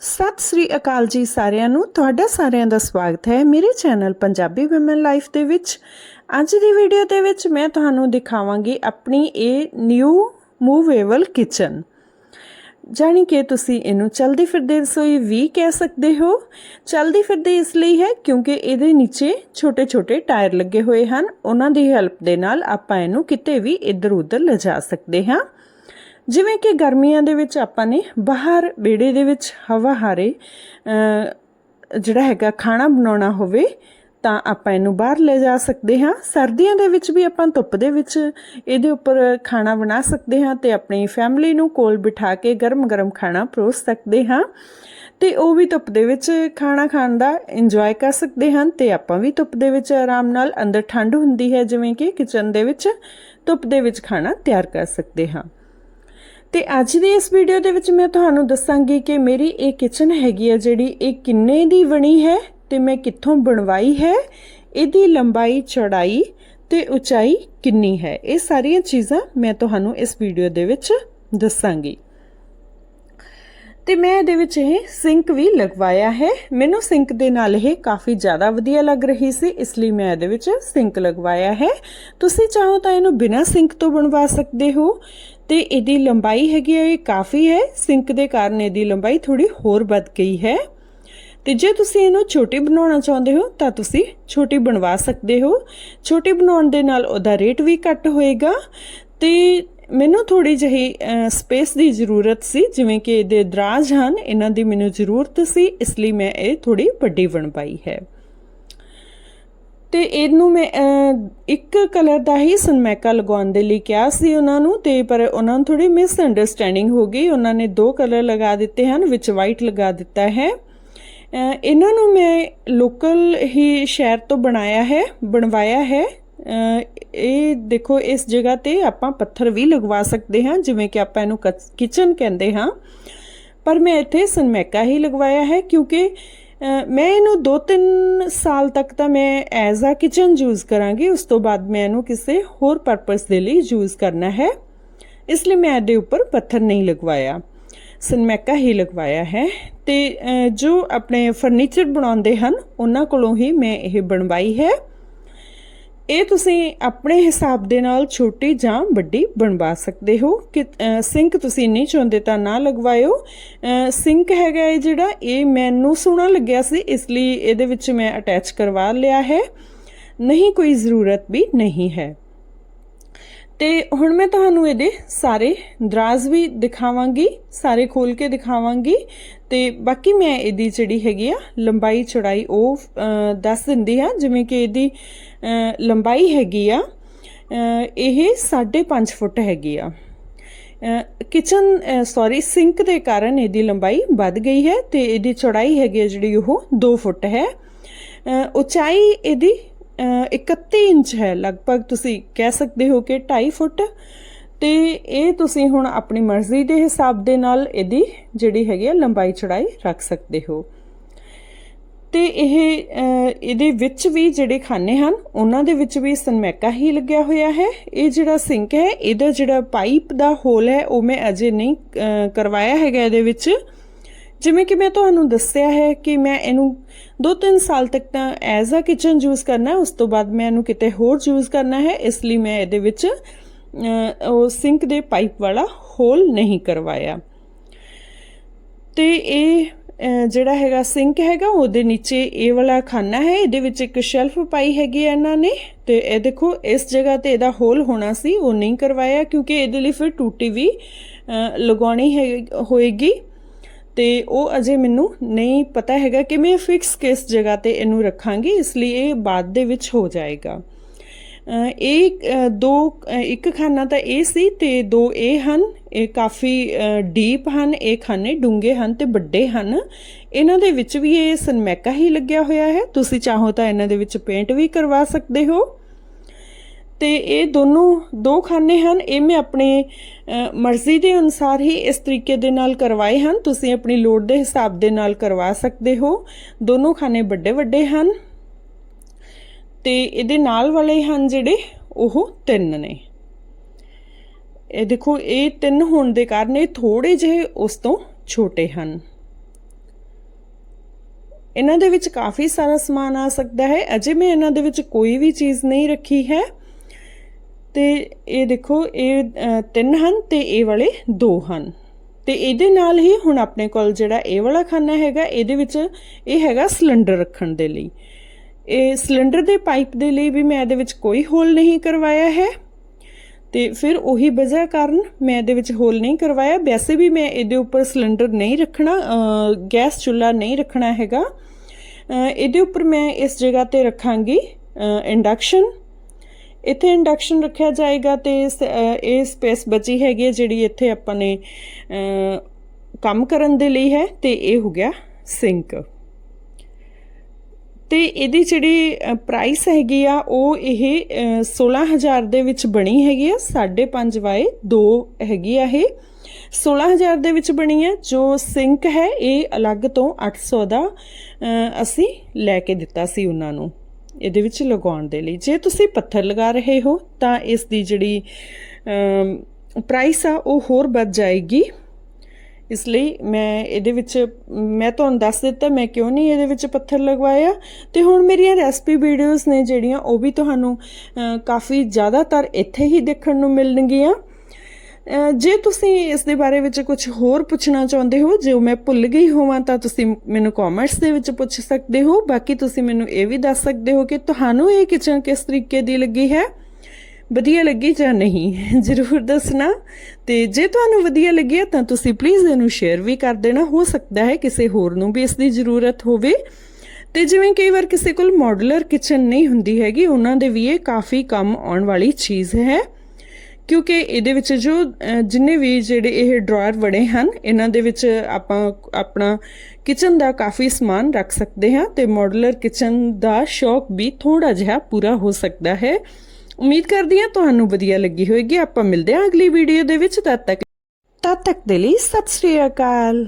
ਸਤਿ ਸ੍ਰੀ ਅਕਾਲ ਜੀ ਸਾਰਿਆਂ ਨੂੰ। ਤੁਹਾਡਾ ਸਾਰਿਆਂ ਦਾ ਸਵਾਗਤ ਹੈ ਮੇਰੇ ਚੈਨਲ ਪੰਜਾਬੀ ਔਮਨ ਲਾਈਫ ਦੇ ਵਿੱਚ। ਅੱਜ ਦੀ ਵੀਡੀਓ ਦੇ ਵਿੱਚ ਮੈਂ ਤੁਹਾਨੂੰ ਦਿਖਾਵਾਂਗੀ ਆਪਣੀ ਇਹ ਨਿਊ ਮੂਵੇਬਲ ਕਿਚਨ ਜਾਣੀ ਕਿ ਤੁਸੀਂ ਇਹਨੂੰ ਚਲਦੀ ਫਿਰਦੀ ਰਸੋਈ ਵੀ ਕਹਿ ਸਕਦੇ ਹੋ। ਚਲਦੀ ਫਿਰਦੀ ਇਸ ਲਈ ਹੈ ਕਿਉਂਕਿ ਇਹਦੇ ਨੀਚੇ ਛੋਟੇ-ਛੋਟੇ ਟਾਇਰ ਲੱਗੇ ਹੋਏ ਹਨ। ਉਹਨਾਂ ਦੀ ਹੈਲਪ ਦੇ ਨਾਲ ਆਪਾਂ ਇਹਨੂੰ ਕਿਤੇ ਵੀ ਇੱਧਰ ਉੱਧਰ ਲਿਜਾ ਸਕਦੇ ਹਾਂ। ਜਿਵੇਂ ਕਿ ਗਰਮੀਆਂ ਦੇ ਵਿੱਚ ਆਪਾਂ ਨੇ ਬਾਹਰ ਵਿਹੜੇ ਦੇ ਵਿੱਚ ਹਵਾ ਹਾਰੇ ਜਿਹੜਾ ਹੈਗਾ ਖਾਣਾ ਬਣਾਉਣਾ ਹੋਵੇ, ਤਾਂ ਆਪਾਂ ਇਹਨੂੰ ਬਾਹਰ ਲੈ ਜਾ ਸਕਦੇ ਹਾਂ। ਸਰਦੀਆਂ ਦੇ ਵਿੱਚ ਵੀ ਆਪਾਂ ਧੁੱਪ ਦੇ ਵਿੱਚ ਇਹਦੇ ਉੱਪਰ ਖਾਣਾ ਬਣਾ ਸਕਦੇ ਹਾਂ ਤੇ ਆਪਣੀ ਫੈਮਿਲੀ ਨੂੰ ਕੋਲ ਬਿਠਾ ਕੇ ਗਰਮ-ਗਰਮ ਖਾਣਾ ਪਰੋਸ ਸਕਦੇ ਹਾਂ। ਤੇ ਉਹ ਵੀ ਧੁੱਪ ਦੇ ਵਿੱਚ ਖਾਣਾ ਖਾਣ ਦਾ ਇੰਜੋਏ ਕਰ ਸਕਦੇ ਹਨ ਤੇ ਆਪਾਂ ਵੀ ਧੁੱਪ ਦੇ ਵਿੱਚ ਆਰਾਮ ਨਾਲ ਅੰਦਰ ਠੰਡ ਹੁੰਦੀ ਹੈ, ਜਿਵੇਂ ਕਿ ਕਿਚਨ ਦੇ ਵਿੱਚ ਧੁੱਪ ਦੇ ਵਿੱਚ ਖਾਣਾ ਤਿਆਰ ਕਰ ਸਕਦੇ ਹਾਂ। ਤੇ ਅੱਜ ਦੀ ਇਸ ਵੀਡੀਓ ਦੇ ਵਿੱਚ ਮੈਂ ਤੁਹਾਨੂੰ ਦੱਸਾਂਗੀ ਕਿ ਮੇਰੀ ਇਹ ਕਿਚਨ ਹੈਗੀ ਹੈ ਜਿਹੜੀ ਇਹ ਕਿੰਨੇ ਦੀ ਬਣੀ ਹੈ ਤੇ ਮੈਂ ਕਿੱਥੋਂ ਬਣਵਾਈ ਹੈ, ਇਹਦੀ ਲੰਬਾਈ, ਚੌੜਾਈ ਤੇ ਉਚਾਈ ਕਿੰਨੀ ਹੈ। ਇਹ ਸਾਰੀਆਂ ਚੀਜ਼ਾਂ ਮੈਂ ਤੁਹਾਨੂੰ ਇਸ ਵੀਡੀਓ ਦੇ ਵਿੱਚ ਦੱਸਾਂਗੀ। ਤੇ ਮੈਂ ਇਹਦੇ ਵਿੱਚ ਇਹ ਸਿੰਕ ਵੀ ਲਗਵਾਇਆ ਹੈ। ਮੈਨੂੰ ਸਿੰਕ ਦੇ ਨਾਲ ਇਹ ਕਾਫੀ ਜ਼ਿਆਦਾ ਵਧੀਆ ਲੱਗ ਰਹੀ ਸੀ, ਇਸ ਲਈ ਮੈਂ ਇਹਦੇ ਵਿੱਚ ਸਿੰਕ ਲਗਵਾਇਆ ਹੈ। ਤੁਸੀਂ ਚਾਹੋ ਤਾਂ ਇਹਨੂੰ ਬਿਨਾਂ ਸਿੰਕ ਤੋਂ ਬਣਵਾ ਸਕਦੇ ਹੋ। ਤੇ ਇਹਦੀ ਲੰਬਾਈ ਹੈਗੀ ਹੈ ਇਹ ਕਾਫੀ ਹੈ। ਸਿੰਕ ਦੇ ਕਾਰਨ ਇਹਦੀ ਲੰਬਾਈ ਥੋੜੀ ਹੋਰ ਵੱਧ ਗਈ ਹੈ। ਤੇ ਜੇ ਤੁਸੀਂ ਇਹਨੂੰ ਛੋਟੀ ਬਣਾਉਣਾ ਚਾਹੁੰਦੇ ਹੋ, ਤਾਂ ਤੁਸੀਂ ਛੋਟੀ ਬਣਵਾ ਸਕਦੇ ਹੋ। ਛੋਟੀ ਬਣਾਉਣ ਦੇ ਨਾਲ ਉਹਦਾ ਰੇਟ ਵੀ ਘੱਟ ਹੋਏਗਾ। ਤੇ ਮੈਨੂੰ ਥੋੜੀ ਜਿਹੀ ਸਪੇਸ ਦੀ ਜ਼ਰੂਰਤ ਸੀ, ਜਿਵੇਂ ਕਿ ਇਹਦੇ ਦਰਾਜ ਹਨ, ਇਹਨਾਂ ਦੀ ਮੈਨੂੰ ਜ਼ਰੂਰਤ ਸੀ, ਇਸ ਲਈ ਮੈਂ ਇਹ ਥੋੜੀ ਵੱਡੀ ਬਣਵਾਈ ਹੈ। ਤੇ ਇਹਨੂੰ ਮੈਂ ਇੱਕ ਕਲਰ ਦਾ ਹੀ ਸਨਮੈਕਾ ਲਗਾਉਣ ਦੇ ਲਈ ਕਿਹਾ ਸੀ ਉਹਨਾਂ ਨੂੰ ਤੇ ਪਰ ਉਹਨਾਂ ਨੂੰ ਥੋੜੀ ਮਿਸ ਅੰਡਰਸਟੈਂਡਿੰਗ ਹੋ ਗਈ। ਉਹਨਾਂ ਨੇ ਦੋ ਕਲਰ ਲਗਾ ਦਿੱਤੇ ਹਨ, ਵਿੱਚ ਵਾਈਟ ਲਗਾ ਦਿੱਤਾ ਹੈ। ਇਹਨਾਂ ਨੂੰ ਮੈਂ ਲੋਕਲ ਹੀ ਸ਼ਹਿਰ ਤੋਂ ਬਣਾਇਆ ਹੈ, ਬਣਵਾਇਆ ਹੈ। ਇਹ ਦੇਖੋ, ਇਸ ਜਗ੍ਹਾ ਤੇ ਆਪਾਂ ਪੱਥਰ ਵੀ ਲਗਵਾ ਸਕਦੇ ਹਾਂ, ਜਿਵੇਂ ਕਿ ਆਪਾਂ ਇਹਨੂੰ ਕਿਚਨ ਕਹਿੰਦੇ ਹਾਂ। ਪਰ ਮੈਂ ਇੱਥੇ ਸਨਮੈਕਾ ਹੀ ਲਗਵਾਇਆ ਹੈ, ਕਿਉਂਕਿ ਮੈਂ ਇਹਨੂੰ 2-3 ਸਾਲ ਤੱਕ ਤਾਂ ਮੈਂ ਐਜ਼ ਆ ਕਿਚਨ ਯੂਜ਼ ਕਰਾਂਗੀ। ਉਸ ਤੋਂ ਬਾਅਦ ਮੈਂ ਇਹਨੂੰ ਕਿਸੇ ਹੋਰ ਪਰਪਸ ਦੇ ਲਈ ਯੂਜ਼ ਕਰਨਾ ਹੈ। ਇਸ ਲਈ ਮੈਂ ਇਹਦੇ ਉੱਪਰ ਪੱਥਰ ਨਹੀਂ ਲਗਵਾਇਆ। ਸਨਮੈਕਾ ਹੀ ਲਗਵਾਇਆ ਹੈ। ਤੇ ਜੋ ਆਪਣੇ ਫਰਨੀਚਰ ਬਣਾਉਂਦੇ ਹਨ, ਉਹਨਾਂ ਕੋਲੋਂ ਹੀ ਮੈਂ ਇਹ ਬਣਵਾਈ ਹੈ। ਇਹ ਤੁਸੀਂ ਆਪਣੇ ਹਿਸਾਬ ਦੇ ਨਾਲ ਛੋਟੀ ਜਾਂ ਵੱਡੀ ਬਣਵਾ ਸਕਦੇ ਹੋ। ਕਿ ਸਿੰਕ ਤੁਸੀਂ ਨਹੀਂ ਚਾਹੁੰਦੇ ਤਾਂ ਨਾ ਲਗਵਾਇਓ। ਸਿੰਕ ਹੈਗਾ ਇਹ ਜਿਹੜਾ, ਇਹ ਮੈਨੂੰ ਸੋਹਣਾ ਲੱਗਿਆ ਸੀ, ਇਸ ਲਈ ਇਹਦੇ ਵਿੱਚ ਮੈਂ ਅਟੈਚ ਕਰਵਾ ਲਿਆ ਹੈ। ਨਹੀਂ ਕੋਈ ਜ਼ਰੂਰਤ ਵੀ ਨਹੀਂ ਹੈ। ਤੇ ਹੁਣ ਮੈਂ ਤੁਹਾਨੂੰ ਇਹਦੇ ਸਾਰੇ ਦਰਾਜ਼ ਵੀ ਦਿਖਾਵਾਂਗੀ, ਸਾਰੇ ਖੋਲ ਕੇ ਦਿਖਾਵਾਂਗੀ। ਤੇ ਬਾਕੀ ਮੈਂ ਇਹਦੀ ਜਿਹੜੀ ਹੈਗੀ ਆ, ਲੰਬਾਈ ਚੌੜਾਈ ਉਹ ਦੱਸ ਦਿੰਦੀ ਆ ਜਿਵੇਂ ਕਿ ਇਹਦੀ ਲੰਬਾਈ ਹੈਗੀ ਆ ਅ, ਇਹ 5.5 ਫੁੱਟ ਹੈਗੀ ਆ। ਕਿਚਨ ਸੌਰੀ ਸਿੰਕ ਦੇ ਕਾਰਨ ਇਹਦੀ ਲੰਬਾਈ ਵੱਧ ਗਈ ਹੈ ਤੇ ਇਹਦੀ ਚੌੜਾਈ ਹੈਗੀ ਆ ਜਿਹੜੀ ਉਹ 2 ਫੁੱਟ ਹੈ। ਅ, ਉਚਾਈ ਇਹਦੀ ਅ, 31 ਇੰਚ ਹੈ ਲਗਭਗ ਤੁਸੀਂ ਕਹਿ ਸਕਦੇ ਹੋ ਕਿ 2.5 ਫੁੱਟ। ਤੇ ਇਹ ਤੁਸੀਂ ਹੁਣ ਆਪਣੀ ਮਰਜ਼ੀ ਦੇ ਹਿਸਾਬ ਦੇ ਨਾਲ ਇਹਦੀ ਜਿਹੜੀ ਹੈਗੀ ਆ ਲੰਬਾਈ ਚੌੜਾਈ ਰੱਖ ਸਕਦੇ ਹੋ। ਤੇ ਇਹ ਇਹਦੇ ਵਿੱਚ ਵੀ ਜਿਹੜੇ ਖਾਨੇ ਹਨ, ਉਹਨਾਂ ਦੇ ਵਿੱਚ ਵੀ ਸਨਮੈਕਾ ਹੀ ਲੱਗਿਆ ਹੋਇਆ ਹੈ। ਇਹ ਜਿਹੜਾ ਸਿੰਕ ਹੈ, ਇਹਦਾ ਜਿਹੜਾ ਪਾਈਪ ਦਾ ਹੋਲ ਹੈ, ਉਹ ਮੈਂ ਅਜੇ ਨਹੀਂ ਕਰਵਾਇਆ ਹੈਗਾ ਇਹਦੇ ਵਿੱਚ। ਜਿਵੇਂ ਕਿ ਮੈਂ ਤੁਹਾਨੂੰ ਦੱਸਿਆ ਹੈ ਕਿ ਮੈਂ ਇਹਨੂੰ 2-3 ਸਾਲ ਤੱਕ ਤਾਂ ਐਜ਼ ਅ ਕਿਚਨ ਯੂਜ਼ ਕਰਨਾ, ਉਸ ਤੋਂ ਬਾਅਦ ਮੈਂ ਇਹਨੂੰ ਕਿਤੇ ਹੋਰ ਯੂਜ਼ ਕਰਨਾ ਹੈ, ਇਸ ਲਈ ਮੈਂ ਇਹਦੇ ਵਿੱਚ ਉਹ ਸਿੰਕ ਦੇ ਪਾਈਪ ਵਾਲਾ ਹੋਲ ਨਹੀਂ ਕਰਵਾਇਆ। ਤੇ ਇਹ ਜਿਹੜਾ ਹੈਗਾ ਸਿੰਕ ਹੈਗਾ, ਉਹਦੇ ਨੀਚੇ ਇਹ ਵਾਲਾ ਖਾਨਾ ਹੈ, ਇਹਦੇ ਵਿੱਚ ਇੱਕ ਸ਼ੈਲਫ ਪਾਈ ਹੈਗੀ ਹੈ ਇਹਨਾਂ ਨੇ। ਤੇ ਇਹ ਦੇਖੋ, ਇਸ ਜਗ੍ਹਾ ਤੇ ਇਹਦਾ ਹੋਲ ਹੋਣਾ ਸੀ, ਉਹ ਨਹੀਂ ਕਰਵਾਇਆ ਕਿਉਂਕਿ ਇਹਦੇ ਲਈ ਫਿਰ ਟੂਟੀ ਵੀ ਲਗਾਉਣੀ ਹੈ, ਹੋਏਗੀ। ਤੇ ਉਹ ਅਜੇ ਮੈਨੂੰ ਨਹੀਂ ਪਤਾ ਹੈਗਾ ਕਿ ਮੈਂ ਫਿਕਸ ਕਿਸ ਜਗ੍ਹਾ ਤੇ ਇਹਨੂੰ ਰੱਖਾਂਗੀ, ਇਸ ਲਈ ਇਹ ਬਾਅਦ ਦੇ ਵਿੱਚ ਹੋ ਜਾਏਗਾ। ਇਹ ਦੋ ਇੱਕ ਖਾਨਾ ਤਾਂ ਇਹ ਸੀ ਤੇ ਦੋ ਇਹ ਹਨ। ਇਹ ਕਾਫੀ ਡੀਪ ਹਨ, ਇਹ ਖਾਨੇ ਡੂੰਘੇ ਹਨ ਤੇ ਵੱਡੇ ਹਨ। ਇਹਨਾਂ ਦੇ ਵਿੱਚ ਵੀ ਇਹ ਸਨਮੈਕਾ ਹੀ ਲੱਗਿਆ ਹੋਇਆ ਹੈ। ਤੁਸੀਂ ਚਾਹੋ ਤਾਂ ਇਹਨਾਂ ਦੇ ਵਿੱਚ ਪੇਂਟ ਵੀ ਕਰਵਾ ਸਕਦੇ ਹੋ। ਤੇ ਇਹ ਦੋਨੋਂ, ਦੋ ਖਾਨੇ ਹਨ। ਇਹ ਮੈਂ ਆਪਣੇ ਮਰਜ਼ੀ ਦੇ ਅਨੁਸਾਰ ਹੀ ਇਸ ਤਰੀਕੇ ਦੇ ਨਾਲ ਕਰਵਾਏ ਹਨ। ਤੁਸੀਂ ਆਪਣੀ ਲੋੜ ਦੇ ਹਿਸਾਬ ਦੇ ਨਾਲ ਕਰਵਾ ਸਕਦੇ ਹੋ। ਦੋਨੋਂ ਖਾਨੇ ਵੱਡੇ ਵੱਡੇ ਹਨ। ਤੇ ਇਹਦੇ ਨਾਲ ਵਾਲੇ ਹਨ ਜਿਹੜੇ, ਉਹ ਤਿੰਨ ਨੇ। ਇਹ ਦੇਖੋ, ਇਹ ਤਿੰਨ ਹੋਣ ਦੇ ਕਾਰਨ ਇਹ ਥੋੜੇ ਜਿਹੇ ਉਸ ਤੋਂ ਛੋਟੇ ਹਨ। ਇਹਨਾਂ ਦੇ ਵਿੱਚ ਕਾਫੀ ਸਾਰਾ ਸਮਾਨ ਆ ਸਕਦਾ ਹੈ। ਅਜੇ ਮੈਂ ਇਹਨਾਂ ਦੇ ਵਿੱਚ ਕੋਈ ਵੀ ਚੀਜ਼ ਨਹੀਂ ਰੱਖੀ ਹੈ। ਤੇ ਇਹ ਦੇਖੋ, ਇਹ ਤਿੰਨ ਹਨ ਤੇ ਇਹ ਵਾਲੇ ਦੋ ਹਨ। ਤੇ ਇਹਦੇ ਨਾਲ ਹੀ ਹੁਣ ਆਪਣੇ ਕੋਲ ਜਿਹੜਾ ਇਹ ਵਾਲਾ ਖਾਨਾ ਹੈਗਾ, ਇਹਦੇ ਵਿੱਚ ਇਹ ਹੈਗਾ ਸਿਲੰਡਰ ਰੱਖਣ ਦੇ ਲਈ। ਇਹ ਸਿਲੰਡਰ ਦੇ ਪਾਈਪ ਦੇ ਲਈ ਵੀ ਮੈਂ ਇਹਦੇ ਵਿੱਚ ਕੋਈ ਹੋਲ ਨਹੀਂ ਕਰਵਾਇਆ ਹੈ। ਤੇ ਫਿਰ ਉਹੀ ਵਜ੍ਹਾ ਕਾਰਨ ਮੈਂ ਇਹਦੇ ਵਿੱਚ ਹੋਲ ਨਹੀਂ ਕਰਵਾਇਆ। ਵੈਸੇ ਵੀ ਮੈਂ ਇਹਦੇ ਉੱਪਰ ਸਿਲੰਡਰ ਨਹੀਂ ਰੱਖਣਾ ਗੈਸ ਚੁੱਲ੍ਹਾ ਨਹੀਂ ਰੱਖਣਾ ਹੈਗਾ। ਇਹਦੇ ਉੱਪਰ ਮੈਂ ਇਸ ਜਗ੍ਹਾ ਤੇ ਰੱਖਾਂਗੀ ਇੰਡਕਸ਼ਨ। ਇੱਥੇ ਇੰਡਕਸ਼ਨ ਰੱਖਿਆ ਜਾਏਗਾ ਤੇ ਇਹ ਸਪੇਸ ਬਚੀ ਹੈਗੀ ਹੈ ਜਿਹੜੀ ਇੱਥੇ ਆਪਾਂ ਨੇ ਕੰਮ ਕਰਨ ਦੇ ਲਈ ਹੈ ਤੇ ਇਹ ਹੋ ਗਿਆ ਸਿੰਕ। ਤੇ ਇਹਦੀ ਜਿਹੜੀ ਪ੍ਰਾਈਸ ਹੈਗੀ ਆ ਉਹ ਇਹ ਅ, 16000 ਦੇ ਵਿੱਚ ਬਣੀ ਹੈਗੀ ਆ 5.5 ਬਾਏ 2 ਹੈਗੀ ਆ ਇਹ। 16000 ਦੇ ਵਿੱਚ ਬਣੀ ਹੈ ਜੋ ਸਿੰਕ ਹੈ ਇਹ ਅਲੱਗ ਤੋਂ 800 ਦਾ ਅਸੀਂ ਲੈ ਕੇ ਦਿੱਤਾ ਸੀ ਉਹਨਾਂ ਨੂੰ ਇਹਦੇ ਵਿੱਚ ਲਗਾਉਣ ਦੇ ਲਈ। ਜੇ ਤੁਸੀਂ ਪੱਥਰ ਲਗਾ ਰਹੇ ਹੋ ਤਾਂ ਇਸ ਦੀ ਜਿਹੜੀ ਪ੍ਰਾਈਸ ਆ ਉਹ ਹੋਰ ਵੱਧ ਜਾਏਗੀ। ਇਸ ਲਈ ਮੈਂ ਇਹਦੇ ਵਿੱਚ, ਮੈਂ ਤੁਹਾਨੂੰ ਦੱਸ ਦਿੱਤਾ, ਮੈਂ ਕਿਉਂ ਨਹੀਂ ਇਹਦੇ ਵਿੱਚ ਪੱਥਰ ਲਗਵਾਇਆ? ਤੇ ਹੁਣ ਮੇਰੀਆਂ ਰੈਸਪੀ ਵੀਡੀਓਜ਼ ਨੇ ਜਿਹੜੀਆਂ, ਉਹ ਵੀ ਤੁਹਾਨੂੰ ਕਾਫੀ ਜ਼ਿਆਦਾਤਰ ਇੱਥੇ ਹੀ ਦੇਖਣ ਨੂੰ ਮਿਲਣਗੀਆਂ। ਜੇ ਤੁਸੀਂ ਇਸ ਦੇ ਬਾਰੇ ਵਿੱਚ ਕੁਝ ਹੋਰ ਪੁੱਛਣਾ ਚਾਹੁੰਦੇ ਹੋ, ਜੋ ਮੈਂ ਭੁੱਲ ਗਈ ਹੋਵਾਂ, ਤਾਂ ਤੁਸੀਂ ਮੈਨੂੰ ਕਮੈਂਟਸ ਦੇ ਵਿੱਚ ਪੁੱਛ ਸਕਦੇ ਹੋ। ਬਾਕੀ ਤੁਸੀਂ ਮੈਨੂੰ ਇਹ ਵੀ ਦੱਸ ਸਕਦੇ ਹੋ ਕਿ ਤੁਹਾਨੂੰ ਇਹ ਕਿਚਨ ਕਿਸ ਤਰੀਕੇ ਦੀ ਲੱਗੀ ਹੈ? ਵਧੀਆ ਲੱਗੀ ਜਾਂ ਨਹੀਂ? ਜ਼ਰੂਰ ਦੱਸਣਾ। ਤੇ ਜੇ ਤੁਹਾਨੂੰ ਵਧੀਆ ਲੱਗਿਆ ਤਾਂ ਤੁਸੀਂ ਪਲੀਜ਼ ਇਹਨੂੰ ਸ਼ੇਅਰ ਵੀ ਕਰ ਦੇਣਾ। ਹੋ ਸਕਦਾ ਹੈ ਕਿਸੇ ਹੋਰ ਨੂੰ ਵੀ ਇਸ ਦੀ ਜ਼ਰੂਰਤ ਹੋਵੇ। ਤੇ ਜਿਵੇਂ ਕਈ ਵਾਰ ਕਿਸੇ ਕੋਲ ਮਾਡੂਲਰ ਕਿਚਨ ਨਹੀਂ ਹੁੰਦੀ ਹੈਗੀ, ਉਹਨਾਂ ਦੇ ਵੀ ਇਹ ਕਾਫੀ ਕੰਮ ਆਉਣ ਵਾਲੀ ਚੀਜ਼ ਹੈ। ਕਿਉਂਕਿ ਇਹਦੇ ਵਿੱਚ ਜੋ ਜਿੰਨੇ ਵੀ ਜਿਹੜੇ ਇਹ ਡਰਾਅਰ ਵੜੇ ਹਨ, ਇਹਨਾਂ ਦੇ ਵਿੱਚ ਆਪਾਂ ਆਪਣਾ ਕਿਚਨ ਦਾ ਕਾਫੀ ਸਮਾਨ ਰੱਖ ਸਕਦੇ ਹਾਂ। ਤੇ ਮਾਡੂਲਰ ਕਿਚਨ ਦਾ ਸ਼ੌਕ ਵੀ ਥੋੜਾ ਜਿਹਾ ਪੂਰਾ ਹੋ ਸਕਦਾ ਹੈ। ਉਮੀਦ ਕਰਦੀ ਹਾਂ ਤੁਹਾਨੂੰ ਵਧੀਆ ਲੱਗੀ ਹੋਵੇਗੀ। ਆਪਾਂ ਮਿਲਦੇ ਹਾਂ ਅਗਲੀ ਵੀਡੀਓ ਦੇ ਵਿੱਚ। ਤਦ ਤੱਕ ਤਦ ਤੱਕ ਦੇ ਲਈ ਸਤਿ ਸ੍ਰੀ ਅਕਾਲ।